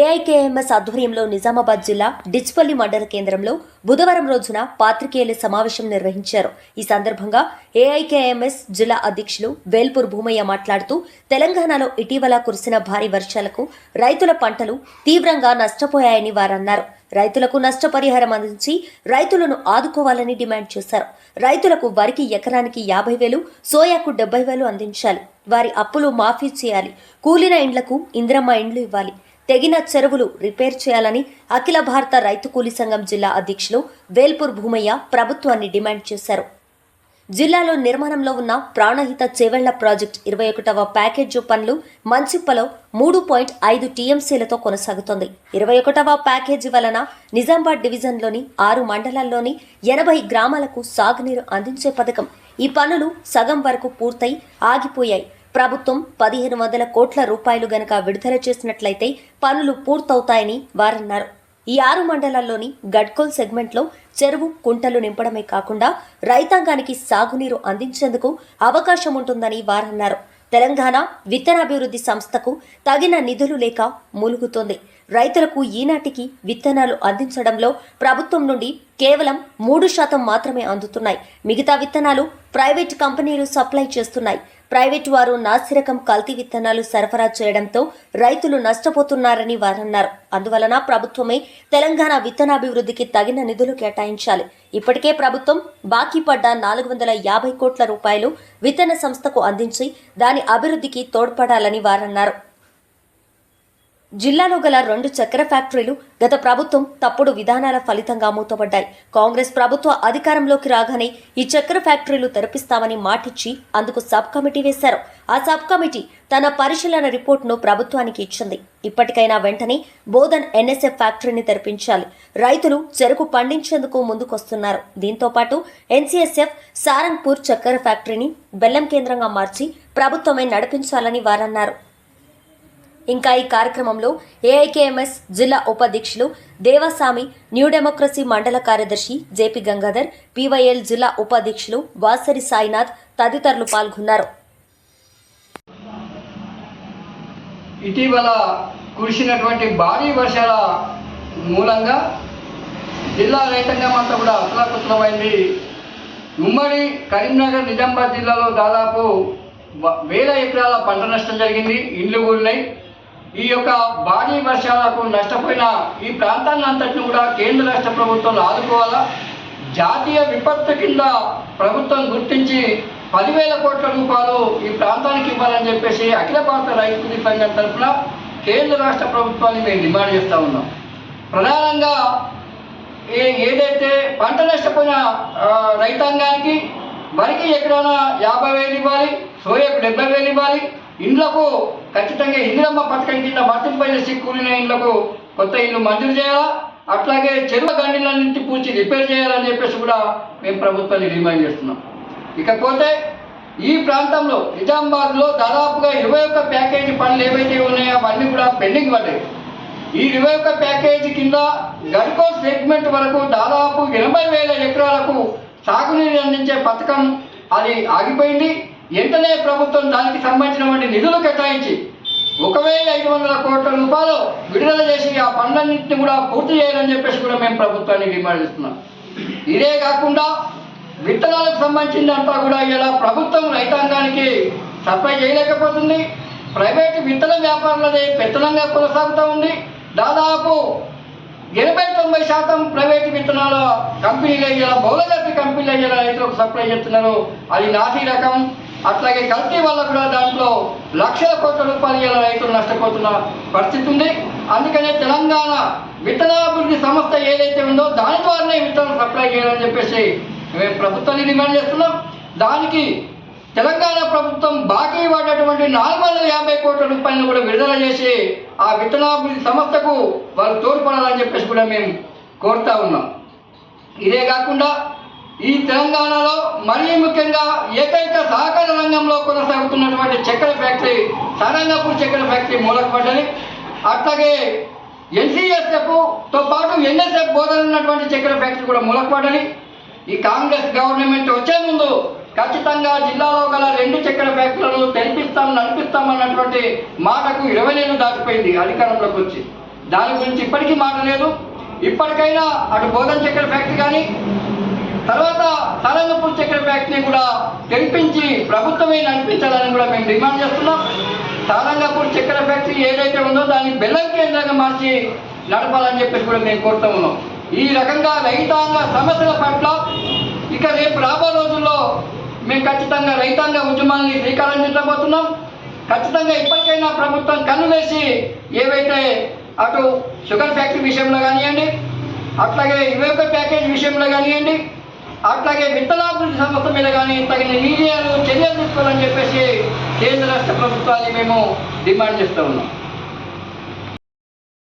AIKMS ఆధ్వర్యంలో నిజామాబాద్ జిల్లా డిచ్పల్లి మండల కేంద్రంలో బుధవారం రోజున పాత్రికేయుల సమావేశం నిర్వహించారు. ఈ సందర్భంగా ఏఐకేఎంఎస్ జిల్లా అధ్యక్షులు వేల్పూర్ భూమయ్య మాట్లాడుతూ తెలంగాణలో ఇటీవల కురిసిన భారీ వర్షాలకు రైతుల పంటలు తీవ్రంగా నష్టపోయాయని వారన్నారు. రైతులకు నష్టపరిహారం అందించి రైతులను ఆదుకోవాలని డిమాండ్ చేశారు. రైతులకు వరికి ఎకరానికి యాభై వేలు సోయాకు డెబ్బై వేలు అందించాలి. వారి అప్పులు మాఫీ చేయాలి. కూలిన ఇండ్లకు ఇంద్రమ్మ ఇండ్లు ఇవ్వాలి. తెగిన చెరువులు రిపేర్ చేయాలని అఖిల భారత రైతు కూలీ సంఘం జిల్లా అధ్యక్షులు వేల్పూర్ భూమయ్య ప్రభుత్వాన్ని డిమాండ్ చేశారు. జిల్లాలో నిర్మాణంలో ఉన్న ప్రాణహిత చేవెళ్ళ ప్రాజెక్ట్ ఇరవై ఒకటవ ప్యాకేజ్ పనులు మంచిప్పలో మూడు పాయింట్ ఐదు టీఎంసీలతో కొనసాగుతోంది. ఇరవై ఒకటవ ప్యాకేజీ వలన నిజామాబాద్ డివిజన్లోని ఆరు మండలాల్లోని ఎనభై గ్రామాలకు సాగునీరు అందించే పథకం. ఈ పనులు సగం వరకు పూర్తయి ఆగిపోయాయి. ప్రభుత్వం పదిహేను వందల కోట్ల రూపాయలు గనక విడుదల చేసినట్లయితే పనులు పూర్తవుతాయని వారన్నారు. ఈ ఆరు మండలాల్లోని గడ్కోల్ సెగ్మెంట్లో చెరువు కుంటలు నింపడమే కాకుండా రైతాంగానికి సాగునీరు అందించేందుకు అవకాశం ఉంటుందని వారన్నారు. తెలంగాణ విత్తనాభివృద్ధి సంస్థకు తగిన నిధులు లేక మూలుగుతోంది. రైతులకు ఈనాటికి విత్తనాలు అందించడంలో ప్రభుత్వం నుండి కేవలం మూడు శాతం మాత్రమే అందుతున్నాయి. మిగతా విత్తనాలు ప్రైవేట్ కంపెనీలు సప్లై చేస్తున్నాయి. ప్రైవేట్ వారు నాసిరకం కల్తీ విత్తనాలు సరఫరా చేయడంతో రైతులు నష్టపోతున్నారని వారన్నారు. అందువలన ప్రభుత్వమే తెలంగాణ విత్తనాభివృద్ధికి తగిన నిధులు కేటాయించాలి. ఇప్పటికే ప్రభుత్వం బాకీ పడ్డ నాలుగు వందల యాభై కోట్ల రూపాయలు విత్తన సంస్థకు అందించి దాని అభివృద్ధికి తోడ్పడాలని వారన్నారు. జిల్లాలో గల రెండు చక్కెర ఫ్యాక్టరీలు గత ప్రభుత్వం తప్పుడు విధానాల ఫలితంగా మూతపడ్డాయి. కాంగ్రెస్ ప్రభుత్వ అధికారంలోకి రాగానే ఈ చక్కెర ఫ్యాక్టరీలు తెరపిస్తామని మాటిచ్చి అందుకు సబ్ కమిటీ వేశారు. ఆ సబ్ కమిటీ తన పరిశీలన రిపోర్టును ప్రభుత్వానికి ఇచ్చింది. ఇప్పటికైనా వెంటనే బోధన్ ఎన్ఎస్ఎఫ్ ఫ్యాక్టరీని తెరిపించాలి. రైతులు చెరుకు పండించేందుకు ముందుకొస్తున్నారు. దీంతో పాటు ఎన్సీఎస్ఎఫ్ సారంగ్పూర్ చక్కెర ఫ్యాక్టరీని బెల్లం కేంద్రంగా మార్చి ప్రభుత్వమే నడిపించాలని వారన్నారు. ఇంకా ఈ కార్యక్రమంలో ఏఐకేఎంఎస్ జిల్లా ఉపాధ్యక్షులు దేవస్వామి న్యూ డెమోక్రసీ మండల కార్యదర్శి జేపీ గంగాధర్ పీవైఎల్ జిల్లా ఉపాధ్యక్షులు వాసరి సాయినాథ్ తదితరులు పాల్గొన్నారు. ఇటీవల కురిసినటువంటి భారీ వర్షాల మూలంగా జిల్లా రైతాంగం అంతా కూడా అతలాకుతలమైంది ఉమ్మడి కరీంనగర్ నిజామాబాద్ జిల్లాలో దాదాపు వేల ఎకరాల పంట నష్టం జరిగింది. ఇండ్లు కూలినాయి. ఈ యొక్క భారీ వర్షాలకు నష్టపోయిన ఈ ప్రాంతాన్ని అంతటిని కూడా కేంద్ర రాష్ట్ర ప్రభుత్వాలు ఆదుకోవాలా? జాతీయ విపత్తు కింద ప్రభుత్వం గుర్తించి పదివేల కోట్ల రూపాయలు ఈ ప్రాంతానికి ఇవ్వాలని చెప్పేసి అఖిల భారత రైతు సంఘం తరఫున కేంద్ర రాష్ట్ర ప్రభుత్వాన్ని మేము డిమాండ్ చేస్తూ ఉన్నాం. ప్రధానంగా ఏ ఏదైతే పంట నష్టపోయిన రైతాంగానికి వరికి ఎకరాన యాభై వేలు ఇవ్వాలి సోయకు డెబ్బై వేలు ఇవ్వాలి. ఇండ్లకు ఖచ్చితంగా ఇందిరమ్మ పథకం కింద వర్తింపజేసి కూలిన ఇండ్లకు కొత్త ఇల్లు మంజూరు చేయాలా? అట్లాగే చెరువు గండిలన్నింటి పూర్చి రిపేర్ చేయాలని చెప్పేసి కూడా మేము ప్రభుత్వాన్ని డిమాండ్ చేస్తున్నాం. ఇకపోతే ఈ ప్రాంతంలో నిజామాబాద్లో దాదాపుగా ఇరవై ఒక్క ప్యాకేజీ పనులు ఏవైతే ఉన్నాయో అవన్నీ కూడా పెండింగ్ పడ్డాయి. ఈ ఇరవై ఒక్క ప్యాకేజీ కింద గడ్కో సెగ్మెంట్ వరకు దాదాపు ఎనభై వేల ఎకరాలకు సాగునీరు అందించే పథకం అది ఆగిపోయింది. వెంటనే ప్రభుత్వం దానికి సంబంధించినటువంటి నిధులు కేటాయించి ఒక వేల ఐదు వందల కోట్ల రూపాయలు విడుదల చేసి ఆ పనులన్నింటినీ కూడా పూర్తి చేయాలని చెప్పేసి కూడా మేము ప్రభుత్వాన్ని డిమాండ్ చేస్తున్నాం. ఇదే కాకుండా విత్తనాలకు సంబంధించిందంతా కూడా ఇలా ప్రభుత్వం రైతాంగానికి సప్లై చేయలేకపోతుంది. ప్రైవేటు విత్తన వ్యాపారులదే పెత్తనంగా కొనసాగుతూ ఉంది. దాదాపు ఎనభై తొంభై శాతం ప్రైవేట్ విత్తనాల కంపెనీలు అయ్యేలా బహుళజాతి కంపెనీలు అయ్యేలా రైతులకు సప్లై చేస్తున్నారు. అది నాసి రకం. అట్లాగే కల్తీ వల్ల కూడా దాంట్లో లక్షల కోట్ల రూపాయలు ఇలా రైతులు నష్టపోతున్న పరిస్థితి ఉంది. అందుకనే తెలంగాణ విత్తనాభివృద్ధి సంస్థ ఏదైతే ఉందో దాని ద్వారానే విత్తనాలు సప్లై చేయాలని చెప్పేసి మేము ప్రభుత్వాన్ని డిమాండ్ చేస్తున్నాం. దానికి తెలంగాణ ప్రభుత్వం బాకీ పడ్డటువంటి నాలుగు వందల యాభై కోట్ల రూపాయలను కూడా విడుదల చేసి ఆ విత్తనాభివృద్ధి సంస్థకు వాళ్ళు తోడ్పడాలని చెప్పేసి కూడా మేము కోరుతా ఉన్నాం. ఇదే కాకుండా ఈ తెలంగాణలో మరీ ముఖ్యంగా ఏకైక సహకార రంగంలో కొనసాగుతున్నటువంటి చక్కెర ఫ్యాక్టరీ సారంగపూర్ చక్కెర ఫ్యాక్టరీ మూలకపడ్డది అట్లాగే ఎన్సీఎస్ఎఫ్తో పాటు ఎన్ఎస్ఎఫ్ బోధన ఉన్నటువంటి చక్కెర ఫ్యాక్టరీ కూడా మూలకపడ్డది ఈ కాంగ్రెస్ గవర్నమెంట్ వచ్చే ముందు ఖచ్చితంగా జిల్లాలో గల రెండు చక్కెర ఫ్యాక్టరీలను తెరిపిస్తాం నడిపిస్తాం అన్నటువంటి మాటకు ఇరవై నెలలు దాటిపోయింది అధికారంలోకి వచ్చి. దాని గురించి ఇప్పటికీ మాట లేదు. ఇప్పటికైనా అటు బోధన చక్కెర ఫ్యాక్టరీ కానీ తర్వాత తలనపూర్ చక్కెర ఫ్యాక్టరీని కూడా తెరిపించి ప్రభుత్వమే నడిపించాలని కూడా మేము డిమాండ్ చేస్తున్నాం. తారంగపూర్ చక్కెర ఫ్యాక్టరీ ఏదైతే ఉందో దాన్ని బెల్లం కేంద్రంగా మార్చి నడపాలని చెప్పేసి కూడా మేము కోరుతా ఉన్నాం. ఈ రకంగా రైతాంగ సమస్యల పట్ల ఇక రేపు రాబో రోజుల్లో మేము ఖచ్చితంగా రైతాంగ ఉద్యమాన్ని శ్రీకారం చుట్టబోతున్నాం. ఖచ్చితంగా ఇప్పటికైనా ప్రభుత్వం కన్ను వేసి ఏవైతే అటు షుగర్ ఫ్యాక్టరీ విషయంలో కానివ్వండి అట్లాగే యువక ప్యాకేజ్ విషయంలో కానివ్వండి అట్లాగే విత్తనాభివృద్ధి సంస్థ మీద కానీ తగిన నిర్ణయాలు చర్యలు తీసుకోవాలని చెప్పేసి కేంద్ర రాష్ట్ర ప్రభుత్వాన్ని మేము డిమాండ్ చేస్తూ ఉన్నాం.